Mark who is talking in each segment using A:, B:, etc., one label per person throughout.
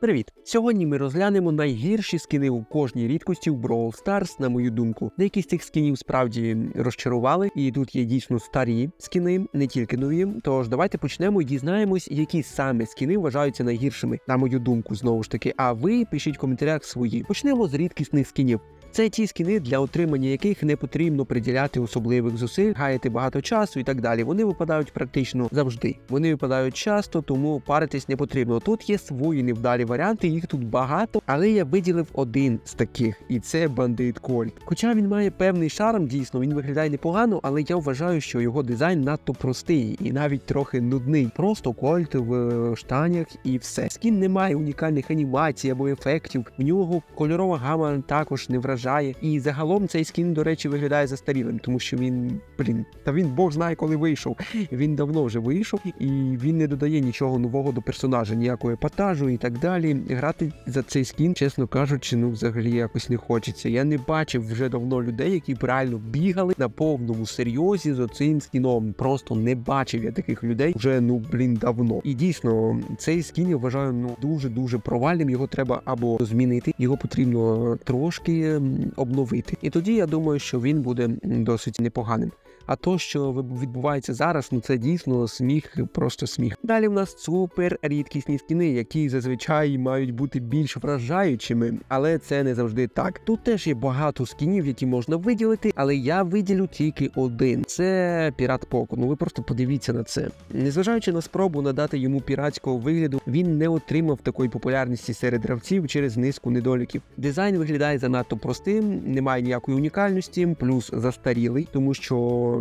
A: Привіт! Сьогодні ми розглянемо найгірші скини у кожній рідкості в Brawl Stars, на мою думку. Деякі з цих скинів справді розчарували, і тут є дійсно старі скини, не тільки нові. Тож давайте почнемо і дізнаємось, які саме скини вважаються найгіршими, на мою думку, знову ж таки. А ви пишіть в коментарях свої. Почнемо з рідкісних скінів. Це ті скіни, для отримання яких не потрібно приділяти особливих зусиль, гаяти багато часу і так далі. Вони випадають практично завжди. Вони випадають часто, тому паритись не потрібно. Тут є свої невдалі варіанти, їх тут багато, але я виділив один з таких, і це бандит Кольт. Хоча він має певний шарм, дійсно він виглядає непогано, але я вважаю, що його дизайн надто простий і навіть трохи нудний. Просто Кольт в штанях і все. Скін не має унікальних анімацій або ефектів. В нього кольорова гама також не вражає. І загалом цей скін, до речі, виглядає застарілим, тому що він, блін, та він Бог знає, коли вийшов. Він давно вже вийшов, і він не додає нічого нового до персонажа, ніякого епатажу і так далі. Грати за цей скін, чесно кажучи, ну взагалі якось не хочеться. Я не бачив вже давно людей, які б реально бігали на повному серйозі з оцим скіном. Просто не бачив я таких людей вже ну блін давно. І дійсно, цей скін я вважаю ну дуже дуже провальним. Його треба або змінити, його потрібно трошки обновити. І тоді я думаю, що він буде досить непоганим. А то, що відбувається зараз, ну це дійсно сміх, просто сміх. Далі в нас супер рідкісні скіни, які зазвичай мають бути більш вражаючими, але це не завжди так. Тут теж є багато скінів, які можна виділити, але я виділю тільки один: це пірат Поко. Ну ви просто подивіться на це. Незважаючи на спробу надати йому піратського вигляду, він не отримав такої популярності серед гравців через низку недоліків. Дизайн виглядає занадто простим, немає ніякої унікальності, плюс застарілий, тому що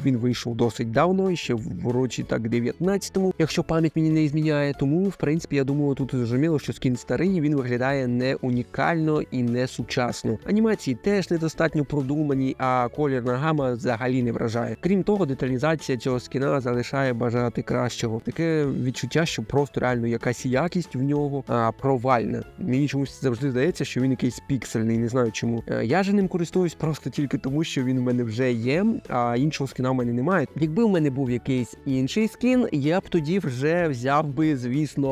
A: він вийшов досить давно, ще в році так 19-му, якщо пам'ять мені не зміняє. Тому, в принципі, я думаю, тут зрозуміло, що скін старий, він виглядає не унікально і не сучасно. Анімації теж недостатньо продумані, а колірна гама взагалі не вражає. Крім того, деталізація цього скіна залишає бажати кращого. Таке відчуття, що просто реально якась якість в нього а, провальна. Мені чомусь завжди здається, що він якийсь піксельний, не знаю чому. Я же ним користуюсь просто тільки тому, що він у мене вже є, а іншого скіна в мене немає. Якби в мене був якийсь інший скін, я б тоді вже взяв би, звісно,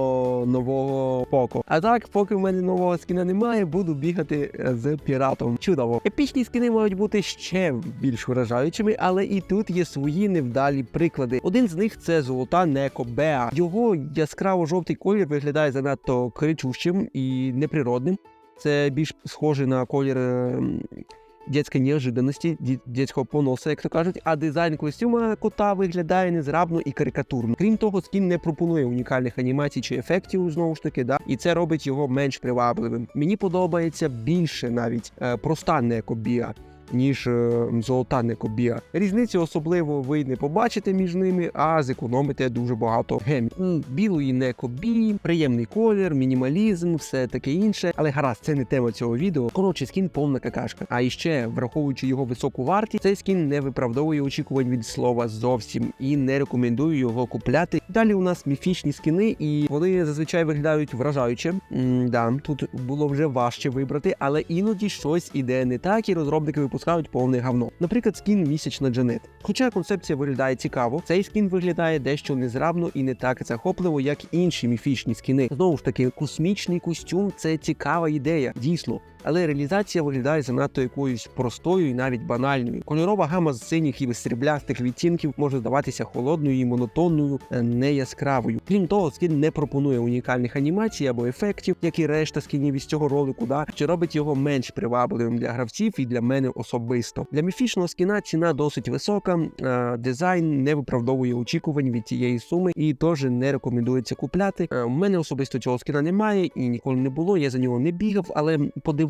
A: нового Поко. А так, поки в мене нового скіна немає, буду бігати е, з піратом. Чудово. Епічні скіни мають бути ще більш вражаючими, але і тут є свої невдалі приклади. Один з них це золота Неко Беа. Його яскраво-жовтий колір виглядає занадто кричущим і неприродним. Це більш схоже на колір. ем, Дітської неожиданності, дітського поноса, як то кажуть, а дизайн костюма кота виглядає незрабно і карикатурно. Крім того, скін не пропонує унікальних анімацій чи ефектів, знову ж таки, да, і це робить його менш привабливим. Мені подобається більше навіть е, проста некобіа. Ніж е, золота некобіа. Різниці особливо ви не побачите між ними, а зекономите дуже багато гемів. У білої некобі, приємний колір, мінімалізм, все таке інше. Але гаразд, це не тема цього відео. Коротше, скін повна какашка. А іще, враховуючи його високу вартість, цей скін не виправдовує очікувань від слова зовсім і не рекомендую його купляти. Далі у нас міфічні скіни, і вони зазвичай виглядають вражаюче. м да, тут було вже важче вибрати, але іноді щось іде не так, і розробники випускають повне гавно. Наприклад, скін місячна Джанет. Хоча концепція виглядає цікаво, цей скін виглядає дещо незрабно і не так захопливо, як інші міфічні скіни. Знову ж таки, космічний костюм це цікава ідея, дійсно. Але реалізація виглядає занадто якоюсь простою і навіть банальною. Кольорова гама з синіх і сріблястих відтінків може здаватися холодною і монотонною, е, не яскравою. Крім того, скін не пропонує унікальних анімацій або ефектів, як і решта скінів із цього ролику, да, що робить його менш привабливим для гравців і для мене особисто. Для міфічного скіна ціна досить висока, е, дизайн не виправдовує очікувань від цієї суми і теж не рекомендується купляти. Е, У мене особисто цього скіна немає і ніколи не було. Я за нього не бігав, але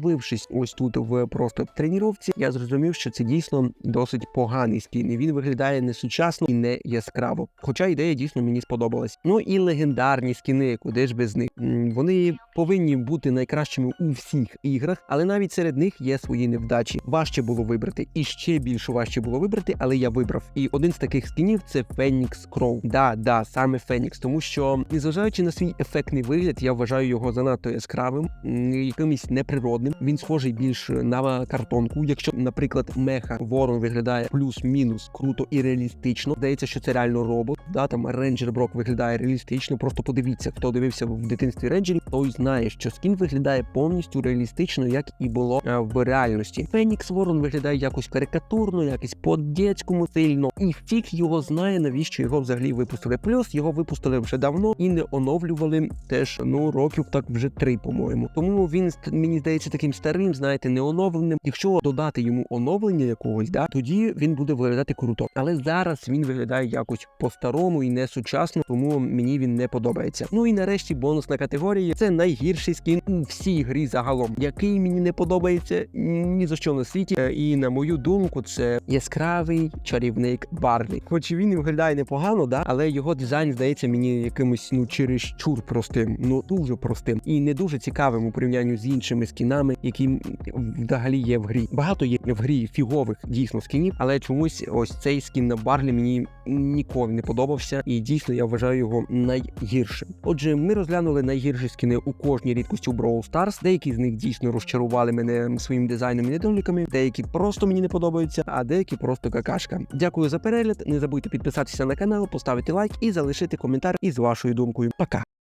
A: подивившись ось тут в просто тренувці, я зрозумів, що це дійсно досить поганий скін. І він виглядає не сучасно і не яскраво. Хоча ідея дійсно мені сподобалась. Ну і легендарні скіни, куди ж без них. Вони повинні бути найкращими у всіх іграх, але навіть серед них є свої невдачі. Важче було вибрати, і ще більше важче було вибрати, але я вибрав. І один з таких скінів це Фенікс Кроу. Да, да, саме Фенікс, тому що незважаючи на свій ефектний вигляд, я вважаю його занадто яскравим, якимось неприродним. Він схожий більш на картонку. Якщо, наприклад, меха ворон виглядає плюс-мінус круто і реалістично, здається, що це реально робот. Да, там рейнджер Брок виглядає реалістично. Просто подивіться, хто дивився в дитинстві рейнджерів, той знає, що скін виглядає повністю реалістично, як і було е, в реальності. Фенікс Ворон виглядає якось карикатурно, якось по-дєцькому сильно, і фіг його знає, навіщо його взагалі випустили. Плюс його випустили вже давно і не оновлювали теж ну років так вже три, по-моєму. Тому він мені здається таким старим, знаєте, не оновленим. Якщо додати йому оновлення якогось, да тоді він буде виглядати круто. Але зараз він виглядає якось по-старому і не сучасно, тому мені він не подобається. Ну і нарешті бонусна категорія це найгірший скін у всій грі загалом, який мені не подобається ні за що на світі. Е, І на мою думку, це яскравий чарівник Барлі. Хоч він і виглядає непогано, да, але його дизайн здається мені якимось ну чересчур простим, ну дуже простим і не дуже цікавим у порівнянні з іншими скінами, які взагалі є в грі. Багато є в грі фігових дійсно скінів, але чомусь ось цей скін на Барлі мені ніколи не подобався, і дійсно я вважаю його найгіршим. Отже, ми розглянули найгірші скіни у кожній рідкості у Brawl Stars. Деякі з них дійсно розчарували мене своїм дизайном і недоліками, деякі просто мені не подобаються, а деякі просто какашка. Дякую за перегляд. Не забудьте підписатися на канал, поставити лайк і залишити коментар із вашою думкою. Пока.